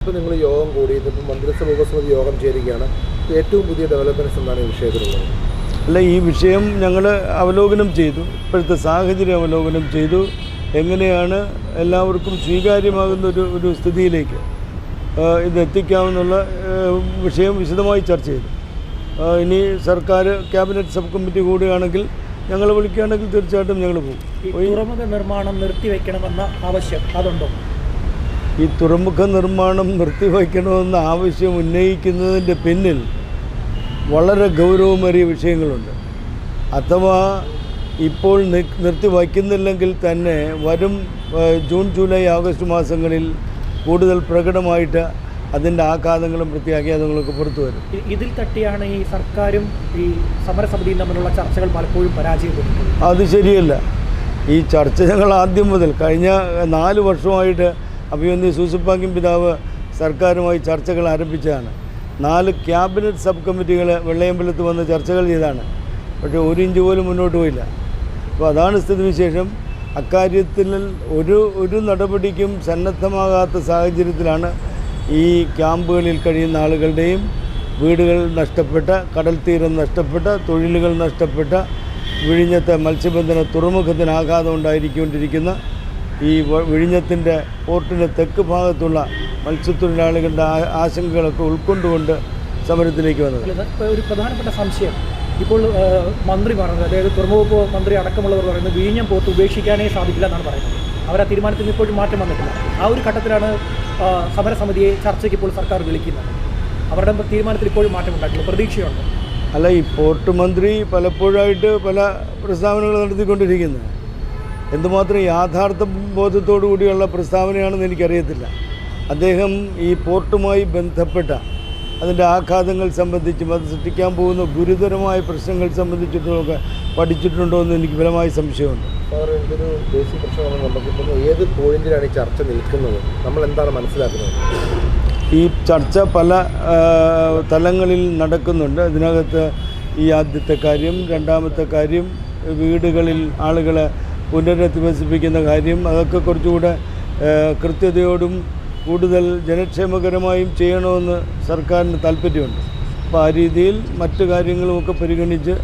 ഇപ്പോൾ നിങ്ങൾ യോഗം കൂടി ഇതിപ്പോൾ മന്ത്രിസഭ ഉപസമിതി യോഗം ചേരുകയാണ്. ഏറ്റവും പുതിയ ഡെവലപ്മെന്റ്സ് എന്താണ് ഈ വിഷയത്തിലുള്ളത്? അല്ല ഈ വിഷയം ഞങ്ങൾ അവലോകനം ചെയ്തു. ഇപ്പോഴത്തെ സാഹചര്യം അവലോകനം ചെയ്തു. എങ്ങനെയാണ് എല്ലാവർക്കും സ്വീകാര്യമാകുന്ന ഒരു ഒരു സ്ഥിതിയിലേക്ക് ആ, ഇത് എത്തിക്കാമെന്നുള്ള ആ, വിഷയം വിശദമായി ചർച്ച ചെയ്തു. ഇനി സർക്കാർ ക്യാബിനറ്റ് സബ് കമ്മിറ്റി കൂടുകയാണെങ്കിൽ ഞങ്ങൾ വിളിക്കുകയാണെങ്കിൽ തീർച്ചയായിട്ടും ഞങ്ങൾ പോകും. നിർമ്മാണം നിർത്തിവെക്കണമെന്ന ആവശ്യം അതുണ്ടോ? ഈ തുറമുഖ നിർമ്മാണം നിർത്തിവയ്ക്കണമെന്ന ആവശ്യം ഉന്നയിക്കുന്നതിന്റെ പിന്നിൽ വളരെ ഗൗരവമേറിയ വിഷയങ്ങളുണ്ട്. അഥവാ ഇപ്പോൾ നിർത്തി നിർത്തിവയ്ക്കുന്നില്ലെങ്കിൽ തന്നെ വരും ജൂൺ ജൂലൈ ആഗസ്റ്റ് മാസങ്ങളിൽ കൂടുതൽ പ്രകടമായിട്ട് അതിന്റെ ആഘാതങ്ങളും പ്രത്യാഘാതങ്ങളൊക്കെ പുറത്തു വരും. ഇതിൽ തട്ടിയാണ് ഈ സർക്കാരും ഈ സമരസമിതിയും തമ്മിലുള്ള ചർച്ചകൾ പലപ്പോഴും പരാജയപ്പെട്ടു അത് ശരിയല്ല. ഈ ചർച്ച ഞങ്ങൾ ആദ്യം മുതൽ കഴിഞ്ഞ നാല് വർഷമായിട്ട് അഭിമന്യ സൂസപ്പാങ്കം പിതാവ് സർക്കാരുമായി ചർച്ചകൾ ആരംഭിച്ചതാണ്. നാല് ക്യാബിനറ്റ് സബ് കമ്മിറ്റികൾ വെള്ളയമ്പലത്ത് വന്ന് ചർച്ചകൾ ചെയ്താണ്. പക്ഷേ ഒരു ഇഞ്ച് പോലും മുന്നോട്ട് പോയില്ല. അപ്പോൾ അതാണ് സ്ഥിതിവിശേഷം അക്കാര്യത്തിൽ ഒരു ഒരു നടപടിക്കും സന്നദ്ധമാകാത്ത സാഹചര്യത്തിലാണ് ഈ ക്യാമ്പുകളിൽ കഴിയുന്ന ആളുകളുടെയും വീടുകൾ നഷ്ടപ്പെട്ട കടൽ തീരം നഷ്ടപ്പെട്ട തൊഴിലുകൾ നഷ്ടപ്പെട്ട വിഴിഞ്ഞത്തെ മത്സ്യബന്ധന തുറമുഖത്തിന് ആഘാതം ഉണ്ടായിരിക്കൊണ്ടിരിക്കുന്ന ഈ വിഴിഞ്ഞത്തിന്റെ പോർട്ടിന്റെ തെക്ക് ഭാഗത്തുള്ള മത്സ്യത്തൊഴിലാളികളുടെ ആശങ്കകളൊക്കെ ഉൾക്കൊണ്ടുകൊണ്ട് സമരത്തിലേക്ക് വന്നത്. ഒരു പ്രധാനപ്പെട്ട സംശയം. ഇപ്പോൾ മന്ത്രി പറഞ്ഞത് അതായത് തുറമുഖ മന്ത്രി അടക്കമുള്ളവർ പറയുന്നത് വിഴിഞ്ഞം പോർട്ട് ഉപേക്ഷിക്കാനേ സാധിക്കില്ല എന്നാണ് പറയുന്നത്. അവർ ആ തീരുമാനത്തിൽ ഇപ്പോഴും മാറ്റം വന്നിട്ടില്ല. ആ ഒരു ഘട്ടത്തിലാണ് സമരസമിതിയെ ചർച്ചയ്ക്ക് ഇപ്പോൾ സർക്കാർ വിളിക്കുന്നത്. അവരുടെ തീരുമാനത്തിൽ ഇപ്പോഴും മാറ്റം ഉണ്ടായിട്ടില്ല പ്രതീക്ഷയുണ്ട്? അല്ല ഈ പോർട്ട് മന്ത്രി പലപ്പോഴായിട്ട് പല പ്രസ്താവനകൾ നടത്തിക്കൊണ്ടിരിക്കുന്നത് എന്തുമാത്രം യാഥാർത്ഥ ബോധത്തോടു കൂടിയുള്ള പ്രസ്താവനയാണെന്ന് എനിക്കറിയത്തില്ല. അദ്ദേഹം ഈ പോർട്ടുമായി ബന്ധപ്പെട്ട അതിന്റെ ആഘാതങ്ങൾ സംബന്ധിച്ചും അത് സൃഷ്ടിക്കാൻ പോകുന്ന ഗുരുതരമായ പ്രശ്നങ്ങൾ സംബന്ധിച്ചിട്ടുമൊക്കെ പഠിച്ചിട്ടുണ്ടോ എന്ന് എനിക്ക് ബലമായ സംശയമുണ്ട്. ഫാദർ ഇതൊരു ബേസിക് പ്രശ്നമാണ്. നമുക്കിപ്പോൾ ഏത് പോയിന്റിലാണ് ഈ ചർച്ച നിൽക്കുന്നത്? നമ്മൾ എന്താണ് മനസ്സിലാക്കുന്നത്? ഈ ചർച്ച പല തലങ്ങളിൽ നടക്കുന്നുണ്ട്. അതിനകത്ത് ഈ ആദ്യത്തെ കാര്യം രണ്ടാമത്തെ കാര്യം വീടുകളിൽ ആളുകളെ പുനരധിവസിപ്പിക്കുന്ന കാര്യം അതൊക്കെ കുറച്ചുകൂടെ കൃത്യതയോടും കൂടുതൽ ജനക്ഷേമകരമായും ചെയ്യണമെന്ന് സർക്കാരിന് താല്പര്യമുണ്ട്. അപ്പോൾ ആ രീതിയിൽ മറ്റു കാര്യങ്ങളുമൊക്കെ പരിഗണിച്ച്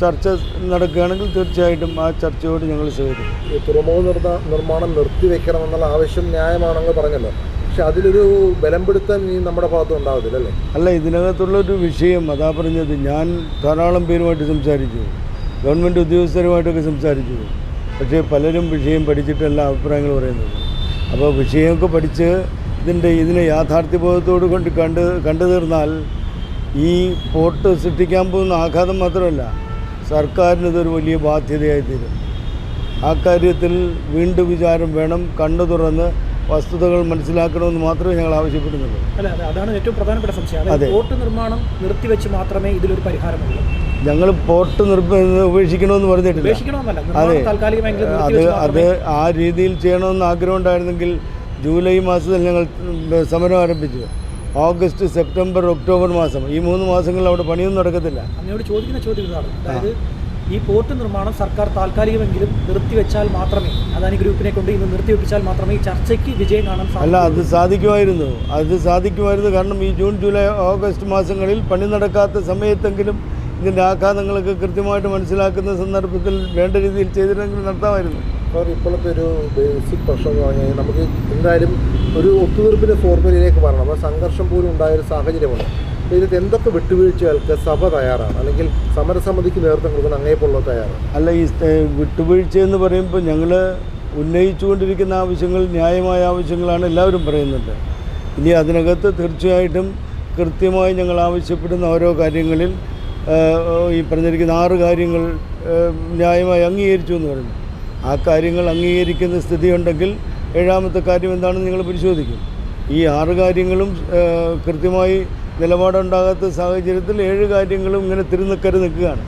ചർച്ച നടക്കുകയാണെങ്കിൽ തീർച്ചയായിട്ടും ആ ചർച്ചയോട് ഞങ്ങൾ സഹകരിക്കും. ഈ തുറമുഖ നിർത്ത നിർമ്മാണം നിർത്തിവെക്കണമെന്നുള്ള ആവശ്യം ന്യായമാണെന്ന് പറഞ്ഞല്ലോ. പക്ഷെ അതിലൊരു ബലംപിടുത്തം ഈ നമ്മുടെ ഭാഗത്ത് ഉണ്ടാവത്തില്ല അല്ലേ അല്ല ഇതിനകത്തുള്ളൊരു വിഷയം അതാ പറഞ്ഞത്. ഞാൻ ധാരാളം പേരുമായിട്ട് സംസാരിച്ചു. ഗവൺമെന്റ് ഉദ്യോഗസ്ഥരുമായിട്ടൊക്കെ സംസാരിച്ചു. പക്ഷേ പലരും വിഷയം പഠിച്ചിട്ടല്ല അഭിപ്രായങ്ങൾ പറയുന്നത്. അപ്പോൾ വിഷയമൊക്കെ പഠിച്ച് ഇതിന്റെ ഇതിനെ യാഥാർത്ഥ്യബോധത്തോട് കൊണ്ട് കണ്ട് കണ്ടു തീർന്നാൽ ഈ പോർട്ട് സൃഷ്ടിക്കാൻ പോകുന്ന ആഘാതം മാത്രമല്ല സർക്കാരിനിതൊരു വലിയ ബാധ്യതയായി തീരും ആ കാര്യത്തിൽ വീണ്ടും വിചാരം വേണം കണ്ണു തുറന്ന് വസ്തുതകൾ മനസ്സിലാക്കണമെന്ന് മാത്രമേ ഞങ്ങൾ ആവശ്യപ്പെടുന്നുള്ളൂ. അല്ല അതെ അതാണ് ഏറ്റവും പ്രധാനപ്പെട്ട സംശയം. പോർട്ട് നിർമ്മാണം നിർത്തിവെച്ച് മാത്രമേ ഇതിലൊരു പരിഹാരമുള്ളൂ. ഞങ്ങൾ പോർട്ട് ഉപേക്ഷിക്കണമെന്ന് പറഞ്ഞിട്ടില്ല. അതെ അത് അത് ആ രീതിയിൽ ചെയ്യണമെന്ന് ആഗ്രഹം ഉണ്ടായിരുന്നെങ്കിൽ ജൂലൈ മാസത്തിൽ ഞങ്ങൾ സമരം ആരംഭിച്ചു. ഓഗസ്റ്റ് സെപ്റ്റംബർ ഒക്ടോബർ മാസം. ഈ മൂന്ന് മാസങ്ങളിൽ അവിടെ പണിയൊന്നും നടക്കത്തില്ല. അങ്ങയോട് ചോദിക്കുന്ന ചോദ്യം ഇതാണ്. അതായത് ഈ പോർട്ട് നിർമ്മാണം സർക്കാർ താൽക്കാലികമെങ്കിലും നിർത്തിവെച്ചാൽ മാത്രമേ അദാനി ഗ്രൂപ്പിനെ കൊണ്ട് ഇന്ന് നിർത്തിവെപ്പിച്ചാൽ മാത്രമേ ഈ ചർച്ചയ്ക്ക് വിജയം കാണാൻ അല്ല അത് സാധിക്കുമായിരുന്നു. അത് സാധിക്കുമായിരുന്നു കാരണം ഈ ജൂൺ ജൂലൈ ഓഗസ്റ്റ് മാസങ്ങളിൽ പണി നടക്കാത്ത സമയത്തെങ്കിലും ഇതിന്റെ ആഘാതങ്ങളൊക്കെ കൃത്യമായിട്ട് മനസ്സിലാക്കുന്ന സന്ദർഭത്തിൽ വേണ്ട രീതിയിൽ ചെയ്തിരുന്നെങ്കിൽ നടത്താമായിരുന്നു. സാർ ഇപ്പോഴത്തെ ഒരു ബേസിക് പ്രശ്നം എന്ന് പറഞ്ഞാൽ നമുക്ക് എന്തായാലും ഒരു ഒത്തുതീർപ്പിന്റെ ഫോർമുലയിലേക്ക് വരണം. അപ്പോൾ സംഘർഷം പോലും ഉണ്ടായൊരു സാഹചര്യമുണ്ട്. അപ്പോൾ ഇതിൽ എന്തൊക്കെ വിട്ടുവീഴ്ചകൾക്ക് സഭ തയ്യാറാണ്? അല്ലെങ്കിൽ സമരസമിതിക്ക് നേതൃത്വം കൊടുക്കുന്ന അങ്ങേപ്പുള്ള തയ്യാറാണ് അല്ല ഈ വിട്ടുവീഴ്ച എന്ന് പറയുമ്പോൾ ഞങ്ങൾ ഉന്നയിച്ചുകൊണ്ടിരിക്കുന്ന ആവശ്യങ്ങൾ ന്യായമായ ആവശ്യങ്ങളാണ് എല്ലാവരും പറയുന്നുണ്ട് ഇനി അതിനകത്ത് തീർച്ചയായിട്ടും കൃത്യമായി ഞങ്ങൾ ആവശ്യപ്പെടുന്ന ഓരോ കാര്യങ്ങളിൽ ഈ പറഞ്ഞിരിക്കുന്ന ആറ് കാര്യങ്ങൾ ന്യായമായി അംഗീകരിച്ചു എന്ന് പറഞ്ഞു. ആ കാര്യങ്ങൾ അംഗീകരിക്കുന്ന സ്ഥിതിയുണ്ടെങ്കിൽ ഏഴാമത്തെ കാര്യം എന്താണെന്ന് നിങ്ങൾ പരിശോധിക്കും. ഈ ആറ് കാര്യങ്ങളും കൃത്യമായി നിലപാടുണ്ടാകാത്ത സാഹചര്യത്തിൽ ഏഴ് കാര്യങ്ങളും ഇങ്ങനെ തിരുനിക്കര് നിൽക്കുകയാണ്.